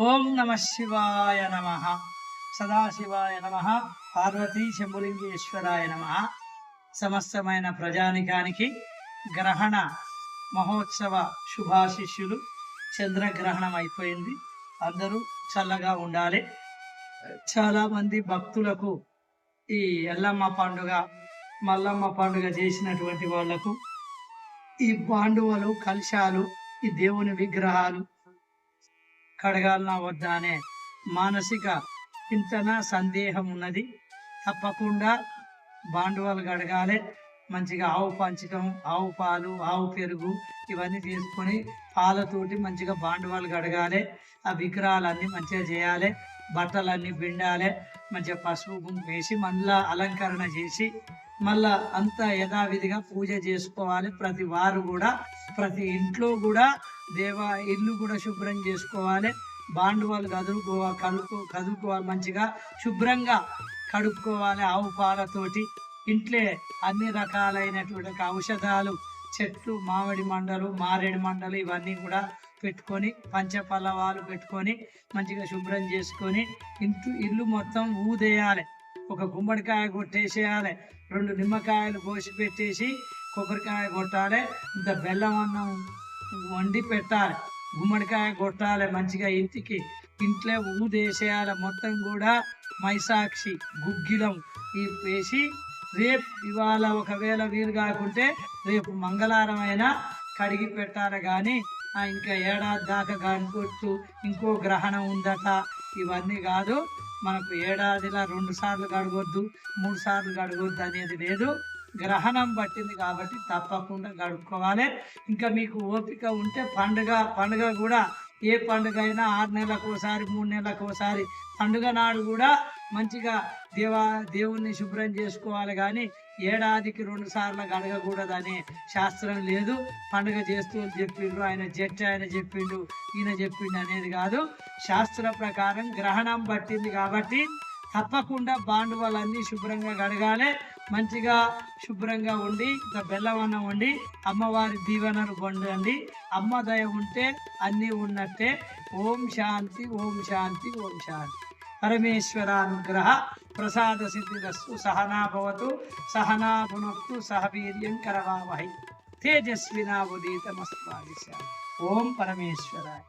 ఓం నమ శివాయ నమ. సదాశివాయ నమ. పార్వతీ శంభులింగేశ్వరాయ నమ. సమస్తమైన ప్రజానికానికి గ్రహణ మహోత్సవ శుభాశిష్యులు చంద్రగ్రహణం అయిపోయింది. అందరూ చల్లగా ఉండాలి. చాలామంది భక్తులకు ఈ ఎల్లమ్మ పండుగ మల్లమ్మ పండుగ చేసినటువంటి వాళ్ళకు ఈ పాండువలు కలశాలు ఈ దేవుని విగ్రహాలు కడగాలనా వద్దా అనే మానసిక చింతన సందేహం ఉన్నది. తప్పకుండా బాండువాలు కడగాలి. మంచిగా ఆవు పంచకం ఆవు పాలు ఆవు పెరుగు ఇవన్నీ తీసుకొని పాలతోటి మంచిగా బాండువాలు కడగాలి. ఆ విగ్రహాలన్నీ మంచిగా చేయాలి. బట్టలన్నీ పిండాలి. మంచిగా పసుపు కుంకుమ వేసి మళ్ళా అలంకరణ చేసి మళ్ళా అంతా యథావిధిగా పూజ చేసుకోవాలి. ప్రతి వారు కూడా ప్రతి ఇంట్లో కూడా దేవా ఇల్లు కూడా శుభ్రం చేసుకోవాలి. బాండువాలు కదులుకో కలుపు కదులుకోవాలి మంచిగా. శుభ్రంగా కడుక్కోవాలి ఆవు పాలతోటి. ఇంట్లో అన్ని రకాలైనటువంటి ఔషధాలు చెట్లు మామిడి మండలు మారేడు మండలు ఇవన్నీ కూడా పెట్టుకొని పంచపల్లవాలు పెట్టుకొని మంచిగా శుభ్రం చేసుకొని ఇంటి ఇల్లు మొత్తం ఊదేయాలి. ఒక గుమ్మడికాయ కొట్టేసేయాలి. రెండు నిమ్మకాయలు కోసి పెట్టేసి కొబ్బరికాయ కొట్టాలి. ఇంత బెల్లం అన్నం వండి పెట్టాలి గుమ్మడికాయ కొట్టాలి మంచిగా ఇంటికి ఇంట్లో ఊదేసేయాలి మొత్తం కూడా మైసాక్షి గుగ్గిలం ఇవి వేసి రేపు ఇవాళ ఒకవేళ వీలు కాకుంటే రేపు మంగళవారం అయినా కడిగి పెట్టాలి కానీ ఆ ఇంకా ఏడాది దాకా కనుకొచ్చు ఇంకో గ్రహణం ఉందట. ఇవన్నీ కాదు మనకు ఏడాదిలా రెండు సార్లు కడగొద్దు మూడు సార్లు గడగొద్దు అనేది లేదు. గ్రహణం పట్టింది కాబట్టి తప్పకుండా గడుపుకోవాలి. ఇంకా మీకు ఓపిక ఉంటే పండుగ పండుగ కూడా ఏ పండుగ అయినా ఆరు నెలలకు ఒకసారి మూడు నెలలకు ఒకసారి పండుగ నాడు కూడా మంచిగా దేవా దేవుణ్ణి శుభ్రం చేసుకోవాలి కానీ ఏడాదికి రెండు సార్లు గడగకూడదనే శాస్త్రం లేదు. పండుగ చేస్తూ చెప్పిండు ఆయన జట్టు ఆయన చెప్పిండు ఈయన చెప్పిండు అనేది కాదు. శాస్త్ర ప్రకారం గ్రహణం పట్టింది కాబట్టి తప్పకుండా బాండువాలన్నీ శుభ్రంగా గడగాలి మంచిగా శుభ్రంగా ఉండి ఇంకా బెల్లవన్నం వండి అమ్మవారి దీవెనలు పొందండి. అమ్మ దయ ఉంటే అన్నీ ఉన్నట్టే. ఓం శాంతి ఓం శాంతి ఓం శాంతి. పరమేశ్వరానుగ్రహ ప్రసాద సిద్ధిరస్సు సహనాభవతు సహనాభునక్తు సహనా సహ వీర్యం కరవావహై తేజస్వినా ఉదీతమస్వాదిశ ఓం పరమేశ్వరాయ.